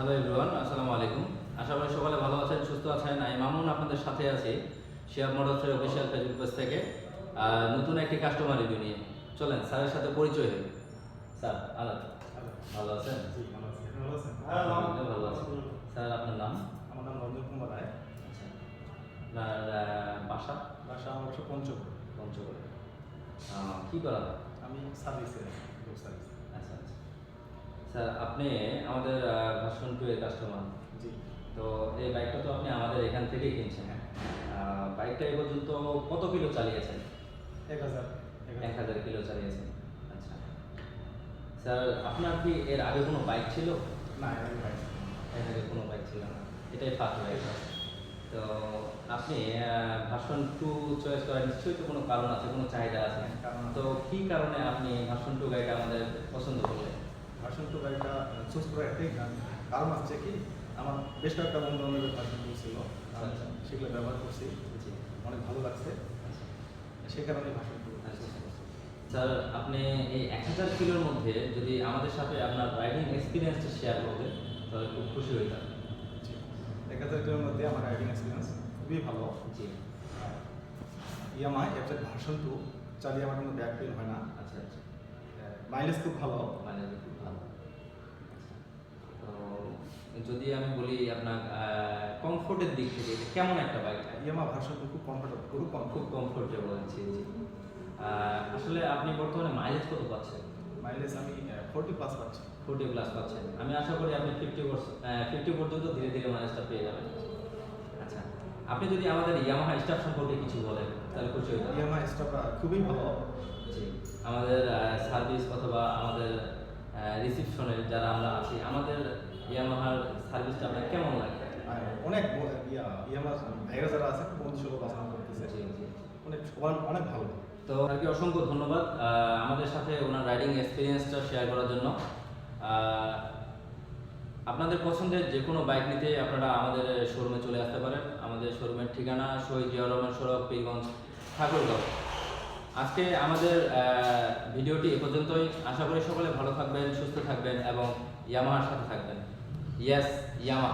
Hello everyone আসসালামু আলাইকুম। আশা করি সকালে ভালো আছেন সুস্থ আছেন। আমি মামুন আপনাদের সাথে আছি শিয়াব মোটরসের অফিসিয়াল ফেসবুক পেজ থেকে। নতুন একটি কাস্টমার রিভিউ নিয়ে। চলেন স্যারের সাথে পরিচয় হই স্যার আলাদ। ভালো আছেন? ভালো আছি। স্যার আপনার নাম? আমার নাম রঞ্জন কুমার রায়। আচ্ছা। আপনার বাসা? বাসা আমার বাসা পঞ্চগড়। পঞ্চগড়ে। কি করা আমি সার্ভিস আচ্ছা আচ্ছা। স্যার আপনি আমাদের ভার্সন টু এর কাস্টমার জি। তো এই বাইকটা তো আপনি আমাদের এখান থেকেই কিনছেন। বাইকটা এ পর্যন্ত কত কিলো চালিয়েছেন? এক হাজার। এক হাজার। কিলো চালিয়েছেন। আচ্ছা। স্যার আপনার কি এর আগে কোনো বাইক ছিল? না এর আগে কোনো বাইক ছিল না। এটাই ফার্স্ট বাইক তো আপনি ভার্সন টু চয়েস করার নিশ্চয়ই তো কোনো কারণ আছে কোনো চাহিদা আছে। আছে। তো কি কারণে আপনি ভার্সন টু গাড়িটা আমাদের পছন্দ করলেন? ভার্সন টু গাড়িটা চুজ করার একটাই গান কারণ হচ্ছে কি আমার বেশ কয়েকটা বন্ধু বান্ধবের টু ছিল আচ্ছা। সেগুলো ব্যবহার করছি অনেক ভালো লাগছে। সেই কারণে ভার্সন টু আচ্ছা। স্যার আপনি এই এক হাজার কিলোর মধ্যে যদি আমাদের সাথে আপনার রাইডিং এক্সপিরিয়েন্সটা শেয়ার করতেন তাহলে খুব খুশি হইতাম। এক হাজার কিলোর মধ্যে আমার রাইডিং এক্সপিরিয়েন্স খুবই ভালো। জি। ইয়ামাই এফজেড ভার্সন টু চালিয়ে আমার কোনো ব্যাক পেন হয় না। আচ্ছা আচ্ছা। মাইলেজ খুব ভালো। মানে খুব ভালো তো যদি আমি বলি আপনার কমফোর্টের দিক থেকে কেমন একটা বাইক ইয়ামা ভার্সন খুব কমফোর্টেবল খুব খুব কম খুব কমফোর্টেবল জি জি। আসলে আপনি বর্তমানে মাইলেজ কত পাচ্ছেন? মাইলেজ আমি ফোর্টি প্লাস পাচ্ছি। ফোর্টি প্লাস পাচ্ছেন। আমি আশা করি আপনি ফিফটি ফিফটি পর্যন্ত ধীরে ধীরে মাইলেজটা পেয়ে যাবেন। আচ্ছা আপনি যদি আমাদের ইয়ামাহা স্টাফ সম্পর্কে কিছু বলেন তাহলে খুশি হইতাম ইয়ামা স্টাফরা খুবই ভালো। জি আমাদের সার্ভিস অথবা আমাদের রিসিপশনের যারা আমরা আছি আমাদের ইয়ামাহার সার্ভিসটা আপনার কেমন লাগে? অনেক ইয়া ভাইরা যারা আছে আচরণ করতেছে অনেক অনেক ভালো তো আর কি অসংখ্য ধন্যবাদ আমাদের সাথে ওনার রাইডিং এক্সপিরিয়েন্সটা শেয়ার করার জন্য। আপনাদের পছন্দের যে কোনো বাইক নিতে আপনারা আমাদের শোরুমে চলে আসতে পারেন। আমাদের শোরুমের ঠিকানা শহীদ জিয়া রহমান সড়ক পীরগঞ্জ ঠাকুরগাঁও। আজকে আমাদের ভিডিওটি এ পর্যন্তই। আশা করি সকলে ভালো থাকবেন, সুস্থ থাকবেন এবং ইয়ামাহার সাথে থাকবেন। ইয়াস, ইয়ামা।